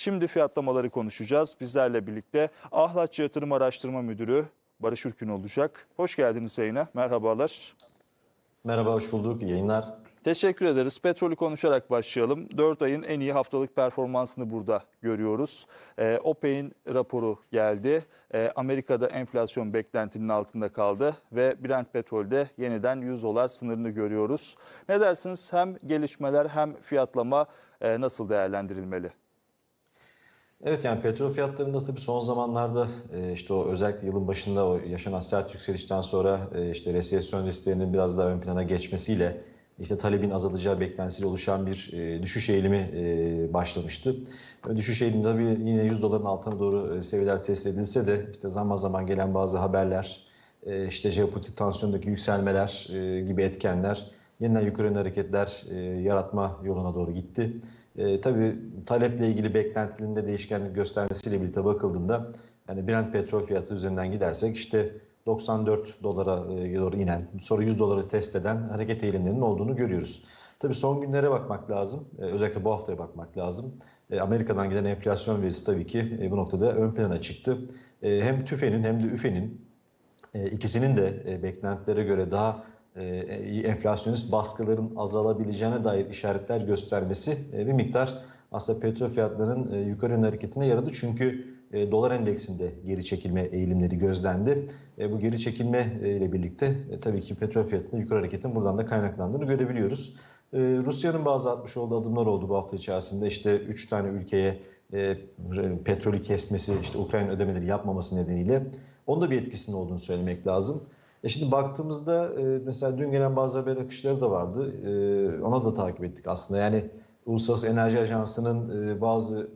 Şimdi fiyatlamaları konuşacağız. Bizlerle birlikte Ahlaç Yatırım Araştırma Müdürü Barış Ürkün olacak. Hoş geldiniz yayına. Merhabalar. Merhaba, hoş bulduk. İyi yayınlar. Teşekkür ederiz. Petrolü konuşarak başlayalım. 4 ayın en iyi haftalık performansını burada görüyoruz. Ee, OPEC'in raporu geldi. Ee, Amerika'da enflasyon beklentinin altında kaldı ve Brent petrolde yeniden 100 dolar sınırını görüyoruz. Ne dersiniz? Hem gelişmeler hem fiyatlama e, nasıl değerlendirilmeli? Evet yani petrol fiyatlarında tabii son zamanlarda e, işte o özellikle yılın başında o yaşanan sert yükselişten sonra e, işte resesyon risklerinin biraz daha ön plana geçmesiyle işte talebin azalacağı beklentisiyle oluşan bir e, düşüş eğilimi başlamıştı. Düşüş eğilimi tabii yine 100 doların altına doğru seviyeler test edilse de işte zaman zaman gelen bazı haberler, işte jeopolitik tansiyondaki yükselmeler gibi etkenler yeniden yukarı hareketler yaratma yoluna doğru gitti. E, tabii taleple ilgili beklentilerinde değişkenlik göstermesiyle birlikte bakıldığında yani Brent petrol fiyatı üzerinden gidersek işte 94 dolara e, doğru inen, sonra 100 doları test eden hareket eğilimlerinin olduğunu görüyoruz. Tabii son günlere bakmak lazım. E, özellikle bu haftaya bakmak lazım. E, Amerika'dan gelen enflasyon verisi tabii ki bu noktada ön plana çıktı. Hem TÜFE'nin hem de ÜFE'nin ikisinin de beklentilere göre daha e, enflasyonist baskıların azalabileceğine dair işaretler göstermesi e, bir miktar aslında petrol fiyatlarının e, yukarı yönlü hareketine yaradı. Çünkü dolar endeksinde geri çekilme eğilimleri gözlendi. Bu geri çekilme ile birlikte tabii ki petrol fiyatında yukarı hareketin buradan da kaynaklandığını görebiliyoruz. Rusya'nın bazı atmış olduğu adımlar oldu bu hafta içerisinde. İşte 3 tane ülkeye petrolü kesmesi, işte Ukrayna ödemeleri yapmaması nedeniyle onda bir etkisinin olduğunu söylemek lazım. E şimdi baktığımızda e, mesela dün gelen bazı haber akışları da vardı. E, ona da takip ettik aslında. Yani Uluslararası Enerji Ajansı'nın e, bazı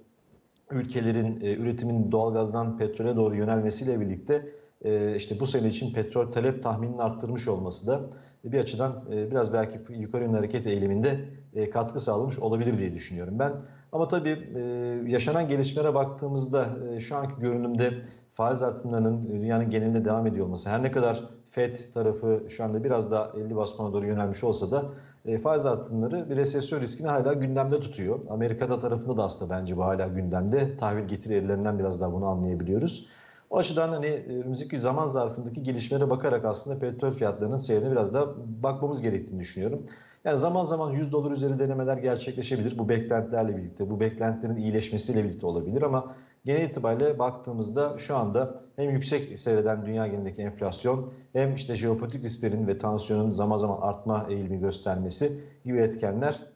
ülkelerin e, üretimin doğalgazdan petrole doğru yönelmesiyle birlikte e, işte bu sene için petrol talep tahminini arttırmış olması da bir açıdan e, biraz belki yukarı yönlü hareket eğiliminde e, katkı sağlamış olabilir diye düşünüyorum ben. Ama tabii e, yaşanan gelişmelere baktığımızda e, şu anki görünümde faiz artımlarının dünyanın genelinde devam ediyor olması her ne kadar FED tarafı şu anda biraz daha 50 bas puana doğru yönelmiş olsa da e, faiz artımları bir resesyon riskini hala gündemde tutuyor. Amerika'da tarafında da aslında bence bu hala gündemde. Tahvil getiri erilerinden biraz daha bunu anlayabiliyoruz. O açıdan hani önümüzdeki zaman zarfındaki gelişmelere bakarak aslında petrol fiyatlarının seyrine biraz daha bakmamız gerektiğini düşünüyorum. Yani zaman zaman 100 dolar üzeri denemeler gerçekleşebilir. Bu beklentilerle birlikte, bu beklentilerin iyileşmesiyle birlikte olabilir ama genel itibariyle baktığımızda şu anda hem yüksek seyreden dünya genelindeki enflasyon hem işte jeopolitik risklerin ve tansiyonun zaman zaman artma eğilimi göstermesi gibi etkenler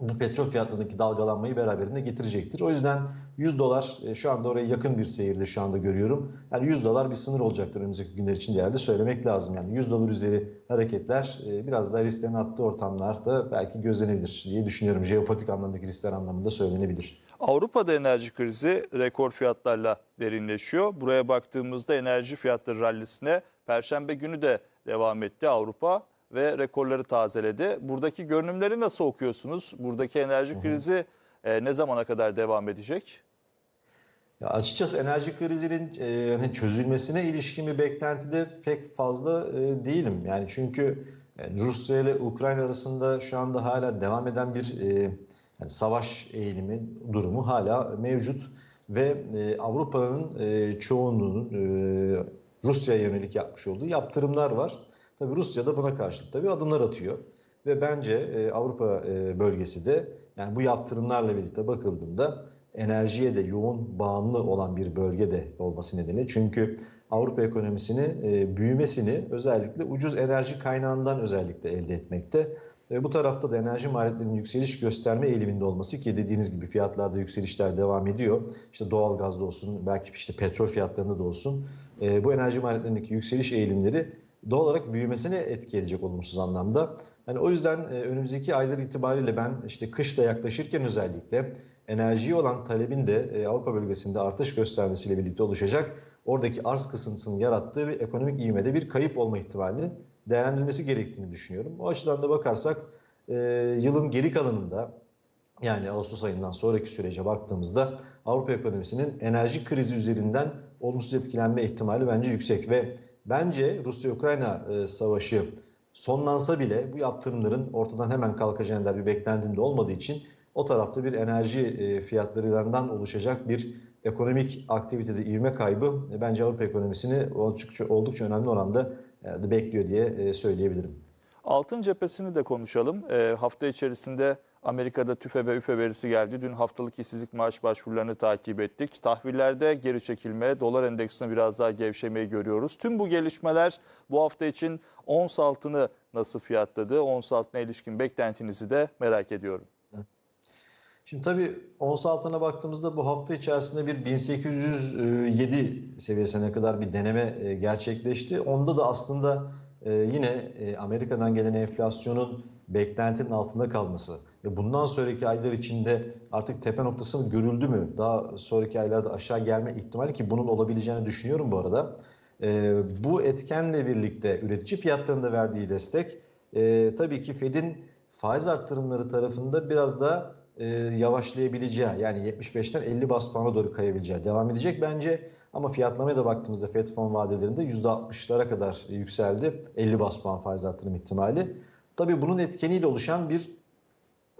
bu petrol fiyatlarındaki dalgalanmayı beraberinde getirecektir. O yüzden 100 dolar e, şu anda oraya yakın bir seyirde şu anda görüyorum. Yani 100 dolar bir sınır olacaktır önümüzdeki günler için değerli söylemek lazım. Yani 100 dolar üzeri hareketler e, biraz daha risklerin arttığı ortamlarda belki gözlenebilir diye düşünüyorum. Jeopolitik anlamdaki riskler anlamında söylenebilir. Avrupa'da enerji krizi rekor fiyatlarla derinleşiyor. Buraya baktığımızda enerji fiyatları rallisine Perşembe günü de devam etti Avrupa ve rekorları tazeledi. Buradaki görünümleri nasıl okuyorsunuz? Buradaki enerji krizi e, ne zamana kadar devam edecek? Ya açıkçası enerji krizinin e, çözülmesine ilişkin bir beklentide pek fazla e, değilim. Yani çünkü yani Rusya ile Ukrayna arasında şu anda hala devam eden bir e, yani savaş eğilimi durumu hala mevcut ve e, Avrupa'nın e, çoğunluğunun e, Rusya'ya yönelik yapmış olduğu yaptırımlar var. Tabii Rusya da buna karşılık tabii adımlar atıyor. Ve bence e, Avrupa e, bölgesi de yani bu yaptırımlarla birlikte bakıldığında enerjiye de yoğun bağımlı olan bir bölgede olması nedeniyle. Çünkü Avrupa ekonomisini e, büyümesini özellikle ucuz enerji kaynağından özellikle elde etmekte. Ve bu tarafta da enerji maliyetlerinin yükseliş gösterme eğiliminde olması ki dediğiniz gibi fiyatlarda yükselişler devam ediyor. İşte doğal gazda olsun, belki işte petrol fiyatlarında da olsun. E, bu enerji maliyetlerindeki yükseliş eğilimleri doğal olarak büyümesine etki edecek olumsuz anlamda. Yani o yüzden e, önümüzdeki aylar itibariyle ben işte kışla yaklaşırken özellikle enerjiye olan talebin de e, Avrupa bölgesinde artış göstermesiyle birlikte oluşacak. Oradaki arz kısıntısının yarattığı bir ekonomik ivmede bir kayıp olma ihtimalini değerlendirmesi gerektiğini düşünüyorum. O açıdan da bakarsak e, yılın geri kalanında yani Ağustos ayından sonraki sürece baktığımızda Avrupa ekonomisinin enerji krizi üzerinden olumsuz etkilenme ihtimali bence yüksek ve bence Rusya-Ukrayna e, savaşı sonlansa bile bu yaptırımların ortadan hemen kalkacağına dair bir beklentim de olmadığı için o tarafta bir enerji e, fiyatlarından oluşacak bir ekonomik aktivitede ivme kaybı e, bence Avrupa ekonomisini oldukça, oldukça önemli oranda e, bekliyor diye e, söyleyebilirim. Altın cephesini de konuşalım. E, hafta içerisinde Amerika'da TÜFE ve ÜFE verisi geldi. Dün haftalık işsizlik maaş başvurularını takip ettik. Tahvillerde geri çekilme, dolar endeksinde biraz daha gevşemeyi görüyoruz. Tüm bu gelişmeler bu hafta için ons altını nasıl fiyatladı? Ons altına ilişkin beklentinizi de merak ediyorum. Şimdi tabii ons altına baktığımızda bu hafta içerisinde bir 1807 seviyesine kadar bir deneme e, gerçekleşti. Onda da aslında e, yine e, Amerika'dan gelen enflasyonun beklentinin altında kalması ve bundan sonraki aylar içinde artık tepe noktası görüldü mü? Daha sonraki aylarda aşağı gelme ihtimali ki bunun olabileceğini düşünüyorum bu arada. Bu etkenle birlikte üretici fiyatlarında verdiği destek tabii ki Fed'in faiz arttırımları tarafında biraz da e, yavaşlayabileceği yani 75'ten 50 bas puana doğru kayabileceği devam edecek bence. Ama fiyatlamaya da baktığımızda FED fon vadelerinde %60'lara kadar yükseldi. 50 bas puan faiz arttırım ihtimali. Tabii bunun etkeniyle oluşan bir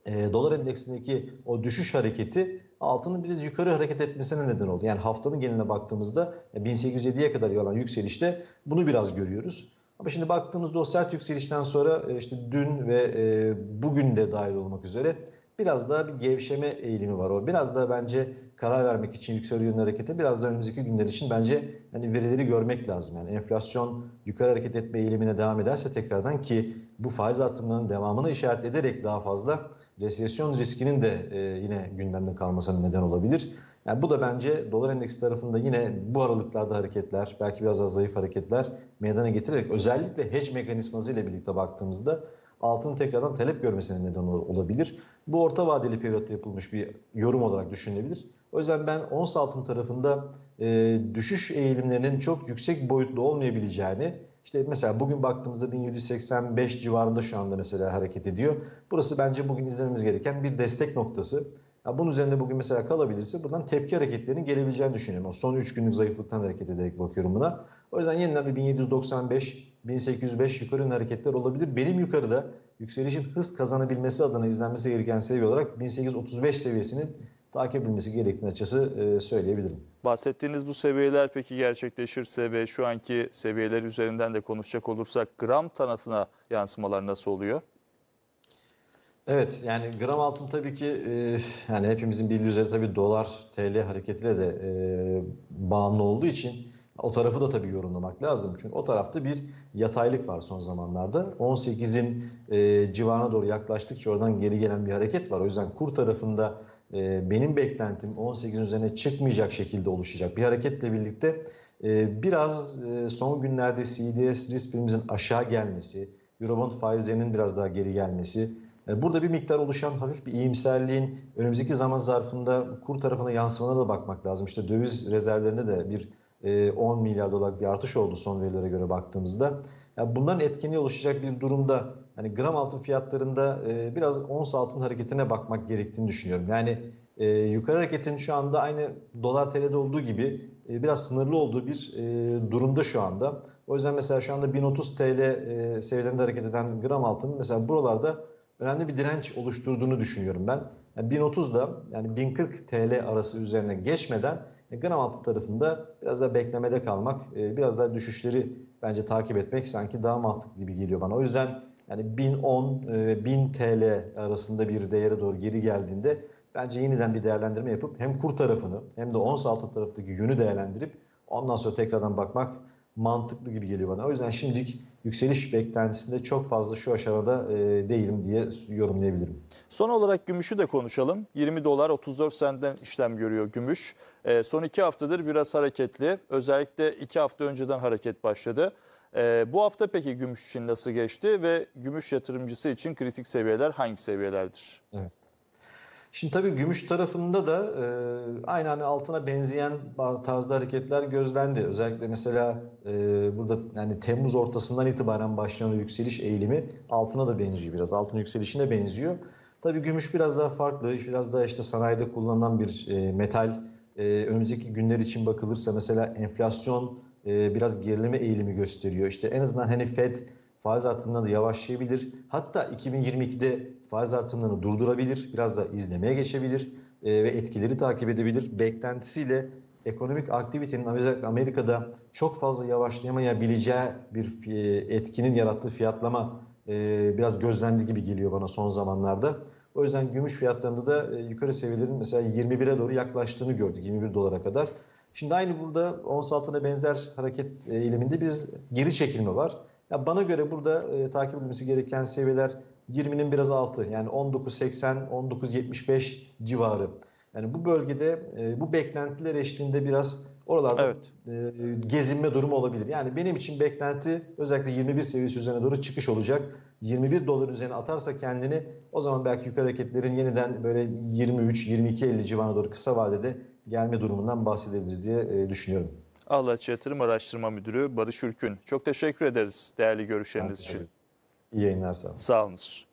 e, dolar endeksindeki o düşüş hareketi altının biraz yukarı hareket etmesine neden oldu. Yani haftanın geneline baktığımızda 1807'ye kadar olan yükselişte bunu biraz görüyoruz. Ama şimdi baktığımızda o sert yükselişten sonra e, işte dün ve e, bugün de dahil olmak üzere biraz daha bir gevşeme eğilimi var o. Biraz daha bence karar vermek için yukarı yönlü harekete biraz da önümüzdeki günler için bence hani verileri görmek lazım. Yani enflasyon yukarı hareket etme eğilimine devam ederse tekrardan ki bu faiz artımlarının devamını işaret ederek daha fazla resesyon riskinin de e, yine gündemde kalmasına neden olabilir. Yani bu da bence dolar endeksi tarafında yine bu aralıklarda hareketler, belki biraz daha zayıf hareketler meydana getirerek özellikle hedge mekanizması ile birlikte baktığımızda altının tekrardan talep görmesine neden olabilir. Bu orta vadeli periyotta yapılmış bir yorum olarak düşünülebilir. O yüzden ben ons altın tarafında e, düşüş eğilimlerinin çok yüksek boyutlu olmayabileceğini, işte mesela bugün baktığımızda 1785 civarında şu anda mesela hareket ediyor. Burası bence bugün izlememiz gereken bir destek noktası. Ya bunun üzerinde bugün mesela kalabilirse buradan tepki hareketlerinin gelebileceğini düşünüyorum. O son 3 günlük zayıflıktan hareket ederek bakıyorum buna. O yüzden yeniden bir 1795, 1805 yukarı hareketler olabilir. Benim yukarıda yükselişin hız kazanabilmesi adına izlenmesi gereken seviye olarak 1835 seviyesinin takip edilmesi gerektiğini açısı e, söyleyebilirim. Bahsettiğiniz bu seviyeler peki gerçekleşirse ve şu anki seviyeler üzerinden de konuşacak olursak gram tarafına yansımalar nasıl oluyor? Evet yani gram altın tabii ki e, yani hepimizin bildiği üzere tabii dolar TL hareketiyle de e, bağımlı olduğu için o tarafı da tabii yorumlamak lazım. Çünkü o tarafta bir yataylık var son zamanlarda. 18'in e, civarına doğru yaklaştıkça oradan geri gelen bir hareket var. O yüzden kur tarafında e, benim beklentim 18'in üzerine çıkmayacak şekilde oluşacak bir hareketle birlikte e, biraz e, son günlerde CDS risk primimizin aşağı gelmesi, Eurobond faizlerinin biraz daha geri gelmesi, e, Burada bir miktar oluşan hafif bir iyimserliğin önümüzdeki zaman zarfında kur tarafına yansımana da bakmak lazım. İşte döviz rezervlerinde de bir 10 e, milyar dolar bir artış oldu son verilere göre baktığımızda. Yani bunların etkeni oluşacak bir durumda hani gram altın fiyatlarında e, biraz ons altın hareketine bakmak gerektiğini düşünüyorum. Yani e, yukarı hareketin şu anda aynı dolar TL'de olduğu gibi biraz sınırlı olduğu bir durumda şu anda. O yüzden mesela şu anda 1030 TL seviyelerinde hareket eden gram altın mesela buralarda önemli bir direnç oluşturduğunu düşünüyorum ben. Yani 1030'da yani 1040 TL arası üzerine geçmeden e, gram altın tarafında biraz daha beklemede kalmak, e, biraz daha düşüşleri bence takip etmek sanki daha mantıklı gibi geliyor bana. O yüzden yani 1010 1000 TL arasında bir değere doğru geri geldiğinde bence yeniden bir değerlendirme yapıp hem kur tarafını hem de ons altın taraftaki yönü değerlendirip ondan sonra tekrardan bakmak mantıklı gibi geliyor bana. O yüzden şimdilik yükseliş beklentisinde çok fazla şu aşamada e, değilim diye yorumlayabilirim. Son olarak gümüşü de konuşalım. 20 dolar 34 sentten işlem görüyor gümüş. E, son iki haftadır biraz hareketli. Özellikle iki hafta önceden hareket başladı. E, bu hafta peki gümüş için nasıl geçti ve gümüş yatırımcısı için kritik seviyeler hangi seviyelerdir? Evet. Şimdi tabii gümüş tarafında da e, aynı hani altına benzeyen bazı tarzda hareketler gözlendi. Özellikle mesela e, burada yani Temmuz ortasından itibaren başlayan yükseliş eğilimi altına da benziyor biraz. Altın yükselişine benziyor. Tabii gümüş biraz daha farklı, biraz daha işte sanayide kullanılan bir e, metal. E, önümüzdeki günler için bakılırsa mesela enflasyon e, biraz gerileme eğilimi gösteriyor. İşte en azından hani Fed faiz artımlarında yavaşlayabilir. Hatta 2022'de faiz artımlarını durdurabilir. Biraz da izlemeye geçebilir e, ve etkileri takip edebilir. Beklentisiyle ekonomik aktivitenin özellikle Amerika'da çok fazla yavaşlayamayabileceği bir fi- etkinin yarattığı fiyatlama e, biraz gözlendi gibi geliyor bana son zamanlarda. O yüzden gümüş fiyatlarında da e, yukarı seviyelerin mesela 21'e doğru yaklaştığını gördük 21 dolara kadar. Şimdi aynı burada ons altına benzer hareket e, eğiliminde bir geri çekilme var. Ya bana göre burada e, takip edilmesi gereken seviyeler 20'nin biraz altı yani 19.80 19.75 civarı. Yani bu bölgede e, bu beklentiler eşliğinde biraz oralarda Evet. e, gezinme durumu olabilir. Yani benim için beklenti özellikle 21 seviyesi üzerine doğru çıkış olacak. 21 dolar üzerine atarsa kendini o zaman belki yukarı hareketlerin yeniden böyle 23-22.50 civarına doğru kısa vadede gelme durumundan bahsedebiliriz diye e, düşünüyorum. Ağlaç Yatırım Araştırma Müdürü Barış Ülkün. Çok teşekkür ederiz değerli görüşleriniz için. İyi yayınlar sağ olun. Sağ olunuz.